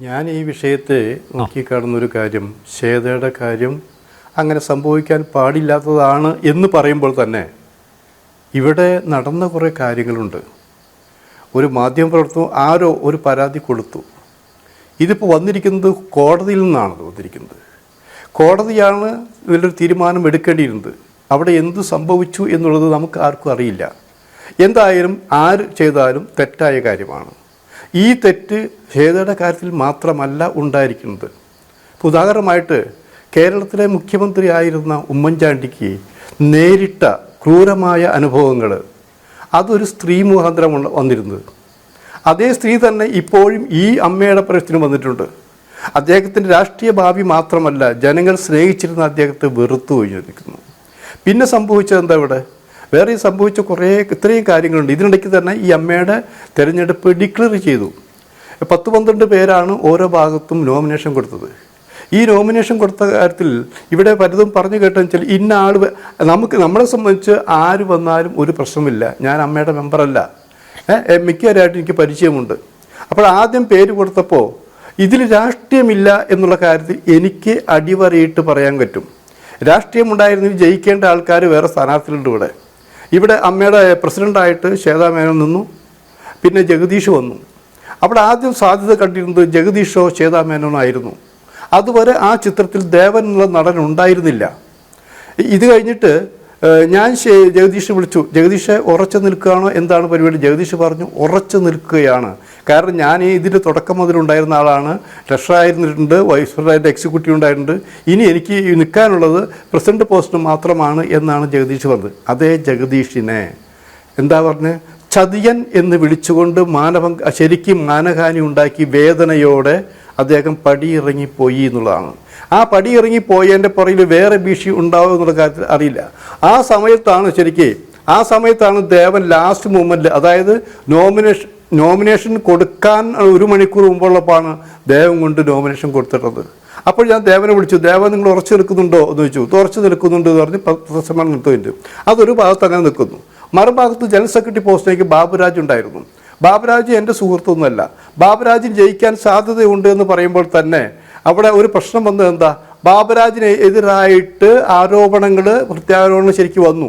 ഞാൻ ഈ വിഷയത്തെ നോക്കിക്കാണുന്നൊരു കാര്യം ശ്വേതയുടെ കാര്യം അങ്ങനെ സംഭവിക്കാൻ പാടില്ലാത്തതാണ് എന്ന് പറയുമ്പോൾ തന്നെ ഇവിടെ നടന്ന കുറേ കാര്യങ്ങളുണ്ട്. ഒരു മാധ്യമപ്രവർത്തനം ആരോ ഒരു പരാതി കൊടുത്തു. ഇതിപ്പോൾ വന്നിരിക്കുന്നത് കോടതിയിൽ നിന്നാണ് വന്നിരിക്കുന്നത്. കോടതിയാണ് ഇതിലൊരു തീരുമാനം എടുക്കേണ്ടിയിരുന്നത്. അവിടെ എന്ത് സംഭവിച്ചു എന്നുള്ളത് നമുക്ക് ആർക്കും അറിയില്ല. എന്തായാലും ആര് ചെയ്താലും തെറ്റായ കാര്യമാണ്. ഈ തെറ്റ് ഛേദയുടെ കാര്യത്തിൽ മാത്രമല്ല ഉണ്ടായിരിക്കുന്നത്. ഉദാഹരണമായിട്ട് കേരളത്തിലെ മുഖ്യമന്ത്രിയായിരുന്ന ഉമ്മൻചാണ്ടിക്ക് നേരിട്ട ക്രൂരമായ അനുഭവങ്ങൾ അതൊരു സ്ത്രീ മുഖാന്തരം വന്നിരുന്നത്. അതേ സ്ത്രീ തന്നെ ഇപ്പോഴും ഈ അമ്മയുടെ പ്രശ്നത്തിന് വന്നിട്ടുണ്ട്. അദ്ദേഹത്തിന്റെ രാഷ്ട്രീയ ഭാവി മാത്രമല്ല ജനങ്ങൾ സ്നേഹിച്ചിരുന്ന അദ്ദേഹത്തെ വെറുത്തു കഴിഞ്ഞിരിക്കുന്നു പിന്നെ സംഭവിച്ചത് എന്താ ഇവിടെ? വേറെ സംഭവിച്ച കുറേ ഇത്രയും കാര്യങ്ങളുണ്ട്. ഇതിനിടയ്ക്ക് തന്നെ ഈ അമ്മയുടെ തിരഞ്ഞെടുപ്പ് ഡിക്ലെയർ ചെയ്തു. പത്ത് പന്ത്രണ്ട് പേരാണ് ഓരോ ഭാഗത്തും നോമിനേഷൻ കൊടുത്തത്. ഈ നോമിനേഷൻ കൊടുത്ത കാര്യത്തിൽ ഇവിടെ പലതും പറഞ്ഞു കേട്ടെന്ന് വെച്ചാൽ ഇന്ന ആൾ നമുക്ക് നമ്മളെ സംബന്ധിച്ച് ആര് വന്നാലും ഒരു പ്രശ്നമില്ല ഞാൻ അമ്മയുടെ മെമ്പറല്ല ഏഹ് മിക്കവരായിട്ട് എനിക്ക് പരിചയമുണ്ട്. അപ്പോൾ ആദ്യം പേര് കൊടുത്തപ്പോൾ ഇതിൽ രാഷ്ട്രീയമില്ല എന്നുള്ള കാര്യത്തിൽ എനിക്ക് അടിവരയിട്ട് പറയാൻ പറ്റും. രാഷ്ട്രീയം ഉണ്ടായിരുന്നെങ്കിൽ ജയിക്കേണ്ട ആൾക്കാർ വേറെ സ്ഥാനാർത്ഥികളുണ്ട് ഇവിടെ. ഇവിടെ അമ്മയുടെ പ്രസിഡന്റായിട്ട് ശ്വേതാമേനോൻ നിന്നു. പിന്നെ ജഗദീഷ് വന്നു. അവിടെ ആദ്യം സാധ്യത കണ്ടിരുന്നത് ജഗദീഷോ ശ്വേതാ മേനോനോ ആയിരുന്നു അതുവരെ ആ ചിത്രത്തിൽ ദേവൻ എന്നുള്ള നടൻ ഉണ്ടായിരുന്നില്ല. ഇത് കഴിഞ്ഞിട്ട് ഞാൻ ജഗദീഷ് വിളിച്ചു. ജഗദീഷ് ഉറച്ചു നിൽക്കുകയാണോ? എന്താണ് പരിപാടി? ജഗദീഷ് പറഞ്ഞു ഉറച്ചു നിൽക്കുകയാണ്. കാരണം ഞാൻ ഈ ഇതിന്റെ തുടക്കം മുതലുണ്ടായിരുന്ന ആളാണ്. ട്രഷറായിരുന്നിട്ടുണ്ട് വൈസ് പ്രസിഡന്റ് എക്സിക്യൂട്ടീവ് ഉണ്ടായിട്ടുണ്ട്. ഇനി എനിക്ക് നിൽക്കാനുള്ളത് പ്രസിഡന്റ് പോസ്റ്റ് മാത്രമാണ് എന്നാണ് ജഗദീഷ് പറഞ്ഞത്. അതേ ജഗദീഷിനെ. എന്താ പറഞ്ഞ്? ചതിയൻ എന്ന് വിളിച്ചുകൊണ്ട് മാനഭംഗ ശരിക്കും മാനഹാനി ഉണ്ടാക്കി വേദനയോടെ അദ്ദേഹം പടിയിറങ്ങിപ്പോയി എന്നുള്ളതാണ്. ആ പടിയിറങ്ങിപ്പോയതിന്റെ പുറകിൽ വേറെ ഭീഷണി ഉണ്ടാവും എന്നുള്ള കാര്യത്തിൽ അറിയില്ല. ആ സമയത്താണ് ശരിക്ക് ആ സമയത്താണ് ദേവൻ ലാസ്റ്റ് മൂമെന്റിൽ അതായത് നോമിനേഷൻ നോമിനേഷൻ കൊടുക്കാൻ ഒരു മണിക്കൂർ മുമ്പുള്ളപ്പോഴാണ് ദേവൻ കൊണ്ട് നോമിനേഷൻ കൊടുത്തിട്ടത്. അപ്പോൾ ഞാൻ ദേവനെ വിളിച്ചു ദേവൻ നിങ്ങൾ ഉറച്ചു നിൽക്കുന്നുണ്ടോ? എന്ന് ചോദിച്ചു. തുറച്ചു നിൽക്കുന്നുണ്ട് എന്ന് പറഞ്ഞ് പ്രസമാണ് നിൽക്കുന്നുണ്ട് അതൊരു ഭാഗത്ത് അങ്ങനെ നിൽക്കുന്നു. മറുഭാഗത്ത് ജനറൽ സെക്രട്ടറി പോസ്റ്റിലേക്ക് ബാബുരാജ് ഉണ്ടായിരുന്നു. ബാബുരാജ് എന്റെ സുഹൃത്തൊന്നുമല്ല. ബാബുരാജിന് ജയിക്കാൻ സാധ്യതയുണ്ട് എന്ന് പറയുമ്പോൾ തന്നെ അവിടെ ഒരു പ്രശ്നം വന്നത് എന്താ? ബാബുരാജിന് എതിരായിട്ട് ആരോപണങ്ങൾ പ്രത്യാരോപണങ്ങൾ ശരിക്കും വന്നു.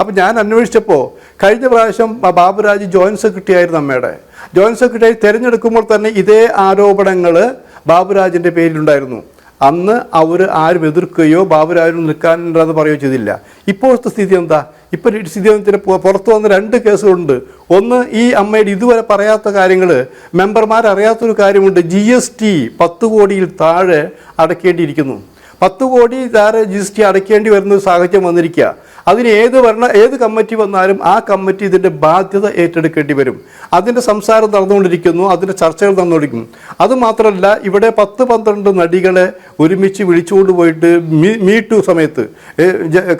അപ്പം ഞാൻ അന്വേഷിച്ചപ്പോൾ കഴിഞ്ഞ പ്രാവശ്യം ബാബുരാജ് ജോയിന്റ് സെക്രട്ടറി ആയിരുന്നു അമ്മയുടെ. ജോയിന്റ് സെക്രട്ടറി തിരഞ്ഞെടുക്കുമ്പോൾ തന്നെ ഇതേ ആരോപണങ്ങൾ ബാബുരാജിന്റെ പേരിലുണ്ടായിരുന്നു. അന്ന് അവർ ആരും എതിർക്കുകയോ ബാബുരാരും നിൽക്കാനുണ്ടെന്ന് പറയുകയോ ചെയ്തില്ല. ഇപ്പോഴത്തെ സ്ഥിതി എന്താ? ഇപ്പോൾ സ്ഥിതി എന്ന് പുറത്തു വന്ന രണ്ട് കേസുകളുണ്ട്. ഒന്ന് ഈ അമ്മയുടെ ഇതുവരെ പറയാത്ത കാര്യങ്ങൾ മെമ്പർമാർ അറിയാത്തൊരു കാര്യമുണ്ട്. ജി എസ് ടി പത്ത് കോടിയിൽ താഴെ അടക്കേണ്ടിയിരിക്കുന്നു. പത്ത് കോടി താര ജി എസ് ടി അടയ്ക്കേണ്ടി വരുന്ന സാഹചര്യം വന്നിരിക്കുക. അതിന് ഏത് ഭരണ ഏത് കമ്മിറ്റി വന്നാലും ആ കമ്മിറ്റി ഇതിന്റെ ബാധ്യത ഏറ്റെടുക്കേണ്ടി വരും. അതിന്റെ സംസാരം നടന്നുകൊണ്ടിരിക്കുന്നു അതിന്റെ ചർച്ചകൾ നടന്നുകൊണ്ടിരിക്കുന്നു. അതുമാത്രമല്ല ഇവിടെ പത്ത് പന്ത്രണ്ട് നടികളെ ഒരുമിച്ച് വിളിച്ചുകൊണ്ട് പോയിട്ട് മീ ടു സമയത്ത്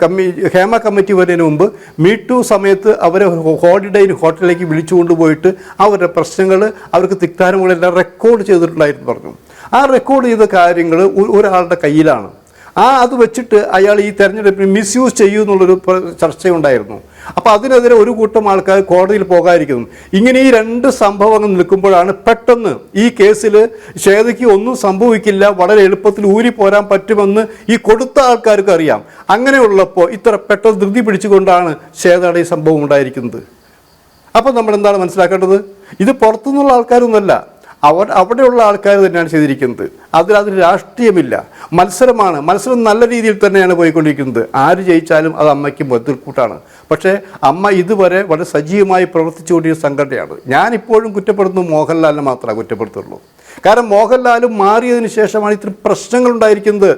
കമ്മി ഹേമ കമ്മിറ്റി വരുന്നതിന് മുമ്പ് മീ ടു സമയത്ത് അവരെ ഹോളിഡേ ഹോട്ടലിലേക്ക് വിളിച്ചുകൊണ്ട് പോയിട്ട് അവരുടെ പ്രശ്നങ്ങൾ അവർക്ക് തിക്താരങ്ങളെല്ലാം റെക്കോർഡ് ചെയ്തിട്ടുണ്ടായിരുന്നു പറഞ്ഞു. ആ റെക്കോർഡ് ചെയ്ത കാര്യങ്ങൾ ഒരാളുടെ കയ്യിലാണ്. ആ അത് വെച്ചിട്ട് അയാൾ ഈ തെരഞ്ഞെടുപ്പിന് മിസ്യൂസ് ചെയ്യൂ എന്നുള്ളൊരു ചർച്ചയുണ്ടായിരുന്നു. അപ്പോൾ അതിനെതിരെ ഒരു കൂട്ടം ആൾക്കാർ കോടതിയിൽ പോകാതിരിക്കുന്നു. ഇങ്ങനെ ഈ രണ്ട് സംഭവങ്ങൾ നിൽക്കുമ്പോഴാണ് പെട്ടെന്ന് ഈ കേസിൽ ശ്വേതയ്ക്ക് ഒന്നും സംഭവിക്കില്ല വളരെ എളുപ്പത്തിൽ ഊരി പോരാൻ പറ്റുമെന്ന് ഈ കൊടുത്ത ആൾക്കാർക്ക് അറിയാം. അങ്ങനെയുള്ളപ്പോൾ ഇത്ര പെട്ടെന്ന് ധൃതി പിടിച്ചുകൊണ്ടാണ് ശ്വേതയുടെ ഈ സംഭവം ഉണ്ടായിരിക്കുന്നത്. അപ്പോൾ നമ്മൾ എന്താണ് മനസ്സിലാക്കേണ്ടത്? ഇത് പുറത്തുനിന്നുള്ള ആൾക്കാരൊന്നുമല്ല. അവർ അവിടെയുള്ള ആൾക്കാർ തന്നെയാണ് ചെയ്തിരിക്കുന്നത്. അതിൽ അതിന് രാഷ്ട്രീയമില്ല. മത്സരമാണ്. മത്സരം നല്ല രീതിയിൽ തന്നെയാണ് പോയിക്കൊണ്ടിരിക്കുന്നത്. ആര് ജയിച്ചാലും അത് അമ്മയ്ക്ക് മുതൽക്കൂട്ടാണ് പക്ഷേ അമ്മ ഇതുവരെ വളരെ സജീവമായി പ്രവർത്തിച്ചുകൊണ്ടിരുന്ന സംഘടനയാണ്. ഞാനിപ്പോഴും ഇപ്പോഴും കുറ്റപ്പെടുന്നത് മോഹൻലാലിനെ മാത്രമേ കുറ്റപ്പെടുത്തുള്ളൂ. കാരണം മോഹൻലാലും മാറിയതിന് ശേഷമാണ് ഇത്തിരി പ്രശ്നങ്ങൾ ഉണ്ടായിരിക്കുന്നത്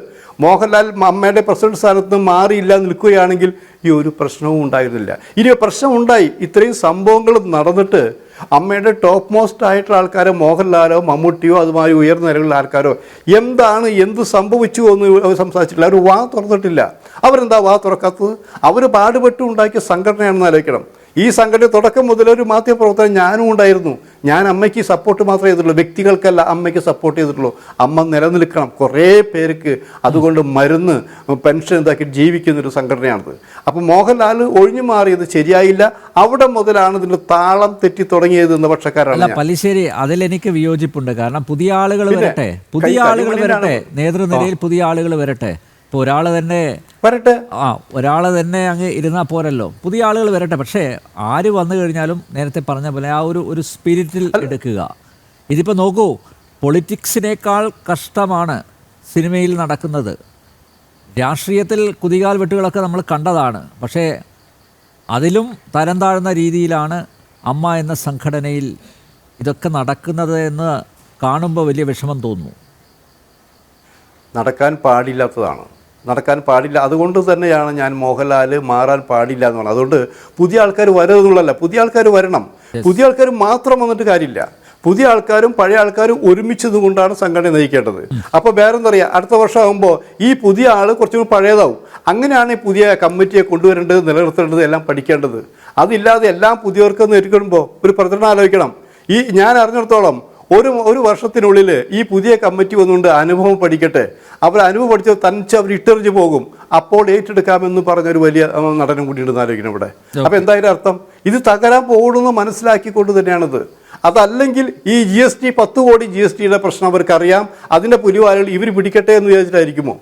മോഹൻലാൽ അമ്മയുടെ പ്രസിഡന്റ് സ്ഥാനത്ത് നിന്ന് മാറിയില്ല നിൽക്കുകയാണെങ്കിൽ ഈ ഒരു പ്രശ്നവും ഉണ്ടായിരുന്നില്ല. ഇനി പ്രശ്നം ഉണ്ടായി. ഇത്രയും സംഭവങ്ങൾ നടന്നിട്ട് അമ്മയുടെ ടോപ്പ് മോസ്റ്റ് ആയിട്ടുള്ള ആൾക്കാരോ മോഹൻലാലോ മമ്മൂട്ടിയോ അതുമായി ഉയർന്ന നിലകളിലുള്ള ആൾക്കാരോ എന്താണ് എന്ത് സംഭവിച്ചു എന്ന് സംസാരിച്ചിട്ടില്ല. അവർ വാ തുറന്നിട്ടില്ല. അവരെന്താ വാ തുറക്കാത്തത്? അവർ പാടുപെട്ട് ഉണ്ടാക്കിയ സംഘടനയാണെന്ന് ആലോചിക്കണം. ഈ സംഘടന തുടക്കം മുതൽ ഒരു മാധ്യമപ്രവർത്തനം ഞാനും ഉണ്ടായിരുന്നു. ഞാൻ അമ്മയ്ക്ക് സപ്പോർട്ട് മാത്രമേ ചെയ്തിട്ടുള്ളൂ. വ്യക്തികൾക്കല്ല അമ്മയ്ക്ക് സപ്പോർട്ട് ചെയ്തിട്ടുള്ളൂ. അമ്മ നിലനിൽക്കണം. കുറേ പേർക്ക് അതുകൊണ്ട് മരുന്ന് പെൻഷൻ ഇതാക്കി ജീവിക്കുന്ന ഒരു സംഘടനയാണിത്. അപ്പം മോഹൻലാൽ ഒഴിഞ്ഞു മാറിയത് ശരിയായില്ല. അവിടെ മുതലാണ് ഇതിന്റെ താളം തെറ്റി തുടങ്ങിയത് എന്ന പക്ഷക്കാരാണ്. പല്ലിശ്ശേരി അതിലെനിക്ക് വിയോജിപ്പുണ്ട്. കാരണം പുതിയ ആളുകൾ വരട്ടെ. പുതിയ ആളുകൾ വരട്ടെ. നേതൃനിരയിൽ പുതിയ ആളുകൾ വരട്ടെ. ഇപ്പോൾ ഒരാൾ തന്നെ വരട്ടെ. ആ ഒരാൾ തന്നെ അങ്ങ് ഇരുന്നാൽ പോരല്ലോ. പുതിയ ആളുകൾ വരട്ടെ. പക്ഷേ ആര് വന്നു കഴിഞ്ഞാലും നേരത്തെ പറഞ്ഞ പോലെ ആ ഒരു ഒരു സ്പിരിറ്റിൽ എടുക്കുക. ഇതിപ്പോൾ നോക്കൂ പൊളിറ്റിക്സിനേക്കാൾ കഷ്ടമാണ് സിനിമയിൽ നടക്കുന്നത്. രാഷ്ട്രീയത്തിൽ കുതികാൽ വെട്ടുകളൊക്കെ നമ്മൾ കണ്ടതാണ്. പക്ഷേ അതിലും തരം താഴ്ന്ന രീതിയിലാണ് അമ്മ എന്ന സംഘടനയിൽ ഇതൊക്കെ നടക്കുന്നത് എന്ന് കാണുമ്പോൾ വലിയ വിഷമം തോന്നുന്നു. നടക്കാൻ പാടില്ലാത്തതാണ്. നടക്കാൻ പാടില്ല. അതുകൊണ്ട് തന്നെയാണ് ഞാൻ മോഹൻലാൽ മാറാൻ പാടില്ല എന്ന് പറഞ്ഞത്. അതുകൊണ്ട് പുതിയ ആൾക്കാർ വരുന്നുള്ളല്ല പുതിയ ആൾക്കാർ വരണം. പുതിയ ആൾക്കാർ മാത്രം വന്നിട്ട് കാര്യമില്ല. പുതിയ ആൾക്കാരും പഴയ ആൾക്കാരും ഒരുമിച്ചത് കൊണ്ടാണ് സംഘടന നയിക്കേണ്ടത്. അപ്പോൾ വേറെന്താ പറയുക അടുത്ത വർഷം ആകുമ്പോൾ ഈ പുതിയ ആൾ കുറച്ചും കൂടി പഴയതാവും. അങ്ങനെയാണ് ഈ പുതിയ കമ്മിറ്റിയെ കൊണ്ടുവരേണ്ടത് നിലനിർത്തേണ്ടത് എല്ലാം പഠിക്കേണ്ടത്. അതില്ലാതെ എല്ലാം പുതിയവർക്ക് നേരിടുമ്പോൾ ഒരു പ്രചരണം ആലോചിക്കണം. ഈ ഞാൻ അറിഞ്ഞിടത്തോളം ഒരു ഒരു വർഷത്തിനുള്ളിൽ ഈ പുതിയ കമ്മിറ്റി വന്നുകൊണ്ട് അനുഭവം പഠിക്കട്ടെ. അവർ അനുഭവം പഠിച്ച് തനിച്ച് അവർ ഇട്ടെറിഞ്ഞ് പോകും. അപ്പോൾ ഏറ്റെടുക്കാമെന്ന് പറഞ്ഞൊരു വലിയ നടനം നടനും കൂടി ഉണ്ടെന്ന് ആലോചിക്കണം ഇവിടെ. അപ്പൊ എന്തായാലും അർത്ഥം? ഇത് തകരാൻ പോകണമെന്ന് മനസ്സിലാക്കിക്കൊണ്ട് തന്നെയാണിത്. അതല്ലെങ്കിൽ ഈ ജി എസ് ടി പത്ത് കോടി ജി എസ് ടിയുടെ പ്രശ്നം അവർക്കറിയാം. അതിന്റെ പുലിവാലുകൾ ഇവർ പിടിക്കട്ടെ എന്ന് വിചാരിച്ചിട്ടായിരിക്കുമോ?